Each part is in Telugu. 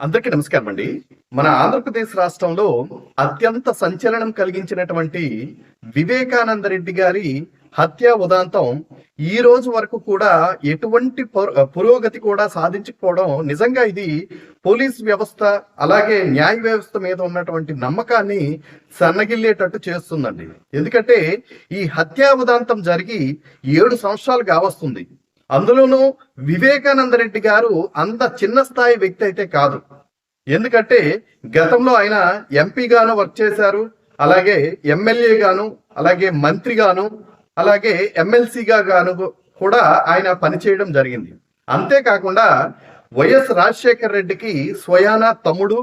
అందరికీ నమస్కారం అండి. మన ఆంధ్రప్రదేశ్ రాష్ట్రంలో అత్యంత సంచలనం కలిగించినటువంటి వివేకానంద రెడ్డి గారి హత్య ఉదాంతం ఈ రోజు వరకు కూడా ఎటువంటి పుర- పురోగతి కూడా సాధించకపోవడం నిజంగా ఇది పోలీస్ వ్యవస్థ అలాగే న్యాయ వ్యవస్థ మీద ఉన్నటువంటి నమ్మకాన్ని సన్నగిల్లేటట్టు చేస్తుందండి. ఎందుకంటే ఈ హత్యా ఉదాంతం జరిగి ఏడు సంవత్సరాలు కావస్తుంది. అందులోనూ వివేకానంద రెడ్డి గారు అంత చిన్న స్థాయి వ్యక్తి అయితే కాదు. ఎందుకంటే గతంలో ఆయన ఎంపీగాను వర్క్ చేశారు అలాగే ఎమ్మెల్యే గాను అలాగే మంత్రిగాను అలాగే ఎమ్మెల్సీగా గాను కూడా ఆయన పనిచేయడం జరిగింది. అంతేకాకుండా వైఎస్ రాజశేఖర్ రెడ్డికి స్వయాన తమ్ముడు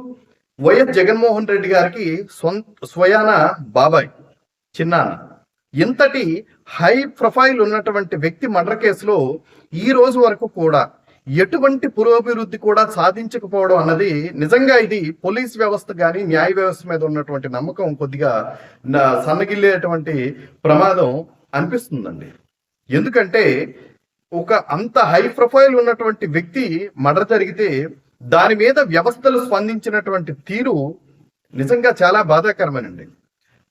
వైఎస్ జగన్మోహన్ రెడ్డి గారికి సొంత స్వయాన బాబాయ్ చిన్నాన్న. ఇంతటి హై ప్రొఫైల్ ఉన్నటువంటి వ్యక్తి మర్డర్ కేసులో ఈ రోజు వరకు కూడా ఎటువంటి పురోభివృద్ధి కూడా సాధించకపోవడం అన్నది నిజంగా ఇది పోలీస్ వ్యవస్థ కానీ న్యాయ వ్యవస్థ మీద ఉన్నటువంటి నమ్మకం కొద్దిగా నా- సన్నగిల్లేటువంటి ప్రమాదం అనిపిస్తుందండి. ఎందుకంటే ఒక అంత హై ప్రొఫైల్ ఉన్నటువంటి వ్యక్తి మర్డర్ జరిగితే దాని మీద వ్యవస్థలు స్పందించినటువంటి తీరు నిజంగా చాలా బాధాకరమేనండి.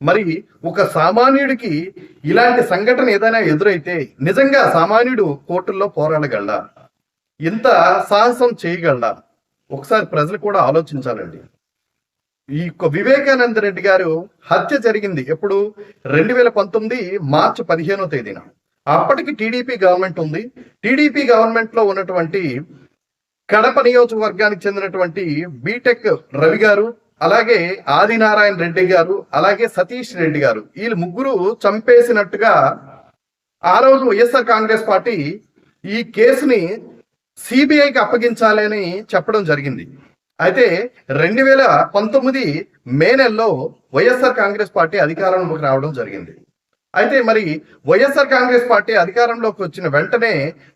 మరి ఒక సామాన్యుడికి ఇలాంటి సంఘటన ఏదైనా ఎదురైతే నిజంగా సామాన్యుడు కోర్టుల్లో పోరాడగలడా? ఇంత సాహసం చేయగలడా? ఒకసారి ప్రజలు కూడా ఆలోచించాలండి. ఈ యొక్క వివేకానంద రెడ్డి గారు హత్య జరిగింది ఎప్పుడు? రెండు వేల పంతొమ్మిది మార్చి పదిహేనో తేదీన. అప్పటికి టీడీపీ గవర్నమెంట్ ఉంది. టీడీపీ గవర్నమెంట్లో ఉన్నటువంటి కడప నియోజకవర్గానికి చెందినటువంటి బీటెక్ రవి గారు అలాగే ఆదినారాయణ రెడ్డి గారు అలాగే సతీష్ రెడ్డి గారు వీళ్ళు ముగ్గురు చంపేసినట్టుగా ఆ రోజు వైఎస్ఆర్ కాంగ్రెస్ పార్టీ ఈ కేసుని సిబిఐకి అప్పగించాలని చెప్పడం జరిగింది. అయితే రెండు వేల పంతొమ్మిది మే నెలలో వైఎస్ఆర్ కాంగ్రెస్ పార్టీ అధికారంలోకి రావడం జరిగింది. అయితే మరి వైఎస్ఆర్ కాంగ్రెస్ పార్టీ అధికారంలోకి వచ్చిన వెంటనే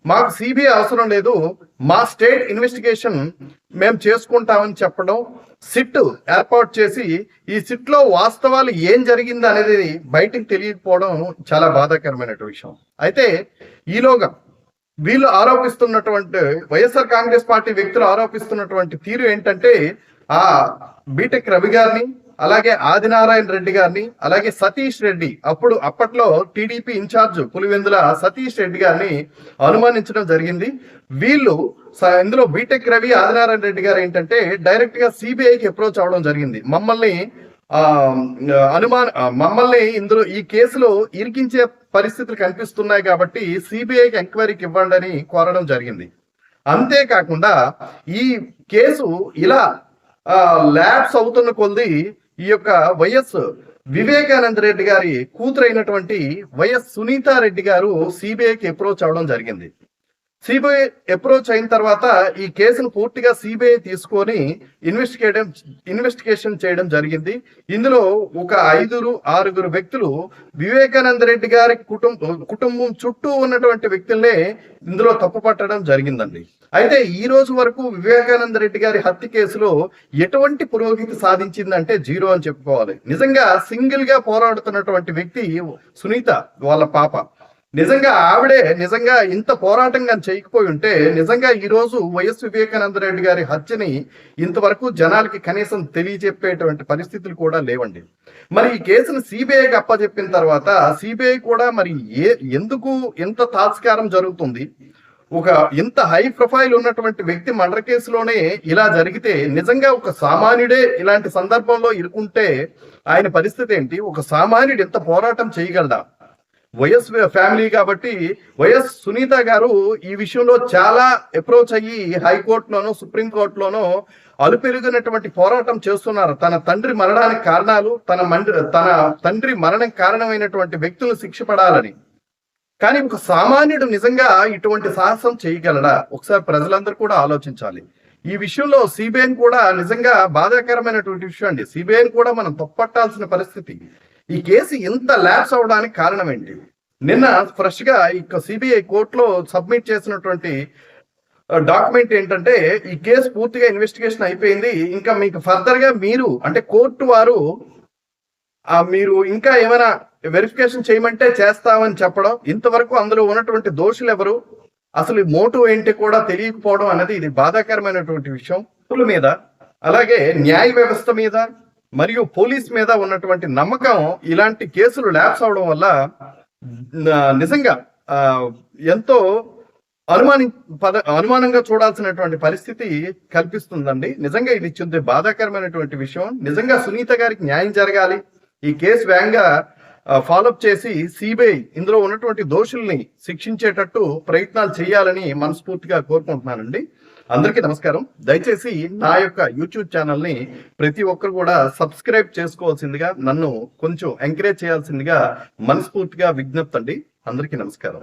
మాకు సిబిఐ అవసరం లేదు మా స్టేట్ ఇన్వెస్టిగేషన్ మేము చేసుకుంటామని చెప్పడం సిట్ ఏర్పాటు చేసి ఈ సిట్లో వాస్తవాలు ఏం జరిగింది అనేది బయటికి తెలియకపోవడం చాలా బాధాకరమైన విషయం. అయితే ఈలోగా వీళ్ళు ఆరోపిస్తున్నటువంటి వైఎస్ఆర్ కాంగ్రెస్ పార్టీ వ్యక్తులు ఆరోపిస్తున్నటువంటి తీరు ఏంటంటే ఆ బీటెక్ రవి గారిని అలాగే ఆదినారాయణ రెడ్డి గారిని అలాగే సతీష్ రెడ్డి అప్పుడు అప్పట్లో టీడీపీ ఇన్ఛార్జ్ పులివెందుల సతీష్ రెడ్డి గారిని అనుమానించడం జరిగింది. వీళ్ళు ఇందులో బీటెక్ రవి ఆదినారాయణ రెడ్డి గారు ఏంటంటే డైరెక్ట్గా సిబిఐకి అప్రోచ్ అవడం జరిగింది. మమ్మల్ని ఆ అనుమాన మమ్మల్ని ఇందులో ఈ కేసులో ఇరికించే పరిస్థితులు కనిపిస్తున్నాయి కాబట్టి సిబిఐకి ఎంక్వైరీకి ఇవ్వండి అని కోరడం జరిగింది. అంతేకాకుండా ఈ కేసు ఇలా ల్యాబ్స్ అవుతున్న కొద్ది ఈ యొక్క వైఎస్ వివేకానంద రెడ్డి గారి కూతురైనటువంటి వైఎస్ సునీతా రెడ్డి గారు సిబిఐకి అప్రోచ్ అవడం జరిగింది. సిబిఐ అప్రోచ్ అయిన తర్వాత ఈ కేసును పూర్తిగా సిబిఐ తీసుకొని ఇన్వెస్టిగేటం ఇన్వెస్టిగేషన్ చేయడం జరిగింది. ఇందులో ఒక ఐదుగురు ఆరుగురు వ్యక్తులు వివేకానంద రెడ్డి గారి కుటుంబం కుటుంబం చుట్టూ ఉన్నటువంటి వ్యక్తులనే ఇందులో తప్పు పట్టడం జరిగిందండి. అయితే ఈ రోజు వరకు వివేకానంద రెడ్డి గారి హత్య కేసులో ఎటువంటి పురోగతి సాధించిందంటే జీరో అని చెప్పుకోవాలి. నిజంగా సింగిల్గా పోరాడుతున్నటువంటి వ్యక్తి సునీత వాళ్ళ పాప. నిజంగా ఆవిడే నిజంగా ఇంత పోరాటం కానీ చేయకపోయి ఉంటే నిజంగా ఈ రోజు వైఎస్ వివేకానంద రెడ్డి గారి హత్యని ఇంతవరకు జనాలకి కనీసం తెలియజెప్పేటువంటి పరిస్థితులు కూడా లేవండి. మరి ఈ కేసును సిబిఐకి అప్పచెప్పిన తర్వాత సిబిఐ కూడా మరి ఏ ఎందుకు ఎంత తాత్కారం జరుగుతుంది? ఒక ఇంత హై ప్రొఫైల్ ఉన్నటువంటి వ్యక్తి మర్డర్ కేసులోనే ఇలా జరిగితే నిజంగా ఒక సామాన్యుడే ఇలాంటి సందర్భంలో ఇరుకుంటే ఆయన పరిస్థితి ఏంటి? ఒక సామాన్యుడు ఎంత పోరాటం చేయగలడా? వైఎస్ ఫ్యామిలీ కాబట్టి వైఎస్ సునీత గారు ఈ విషయంలో చాలా అప్రోచ్ అయ్యి హైకోర్టులోనూ సుప్రీంకోర్టులోనూ అలుపెరుగినటువంటి పోరాటం చేస్తున్నారు. తన తండ్రి మరణానికి కారణాలు తన మండ్రి తన తండ్రి మరణం కారణమైనటువంటి వ్యక్తులను శిక్ష పడాలని. కానీ ఒక సామాన్యుడు నిజంగా ఇటువంటి సాహసం చేయగలడా? ఒకసారి ప్రజలందరూ కూడా ఆలోచించాలి. ఈ విషయంలో సిబిఐని కూడా నిజంగా బాధాకరమైనటువంటి విషయం అండి. సిబిఐని కూడా మనం తప్పట్టాల్సిన పరిస్థితి. ఈ కేసు ఇంత ల్యాప్స్ అవడానికి కారణం ఏంటి? నిన్న ఫ్రెష్గా ఇక సిబిఐ కోర్టులో సబ్మిట్ చేసినటువంటి డాక్యుమెంట్ ఏంటంటే ఈ కేసు పూర్తిగా ఇన్వెస్టిగేషన్ అయిపోయింది. ఇంకా మీకు ఫర్దర్గా మీరు అంటే కోర్టు వారు మీరు ఇంకా ఏమైనా వెరిఫికేషన్ చేయమంటే చేస్తామని చెప్పడం ఇంతవరకు అందులో ఉన్నటువంటి దోషులు ఎవరు? అసలు మోటు ఏంటి కూడా తెలియకపోవడం అనేది ఇది బాధాకరమైనటువంటి విషయం. మీద అలాగే న్యాయ వ్యవస్థ మీద మరియు పోలీస్ మీద ఉన్నటువంటి నమ్మకం ఇలాంటి కేసులు ల్యాప్స్ అవడం వల్ల నిజంగా ఆ, ఎంతో అనుమాని పద అనుమానంగా చూడాల్సినటువంటి పరిస్థితి కల్పిస్తుందండి. నిజంగా ఇది చెంది బాధాకరమైనటువంటి విషయం. నిజంగా సునీత గారికి న్యాయం జరగాలి. ఈ కేసు వేగంగా ఫాలోఅప్ చేసి సిబిఐ ఇందులో ఉన్నటువంటి దోషుల్ని శిక్షించేటట్టు ప్రయత్నాలు చేయాలని మనస్ఫూర్తిగా కోరుకుంటున్నానండి. అందరికీ నమస్కారం. దయచేసి నా యొక్క యూట్యూబ్ ఛానల్ని ప్రతి ఒక్కరు కూడా సబ్స్క్రైబ్ చేసుకోవాల్సిందిగా నన్ను కొంచెం ఎంకరేజ్ చేయాల్సిందిగా మనస్ఫూర్తిగా విజ్ఞప్తి అండి అందరికీ నమస్కారం.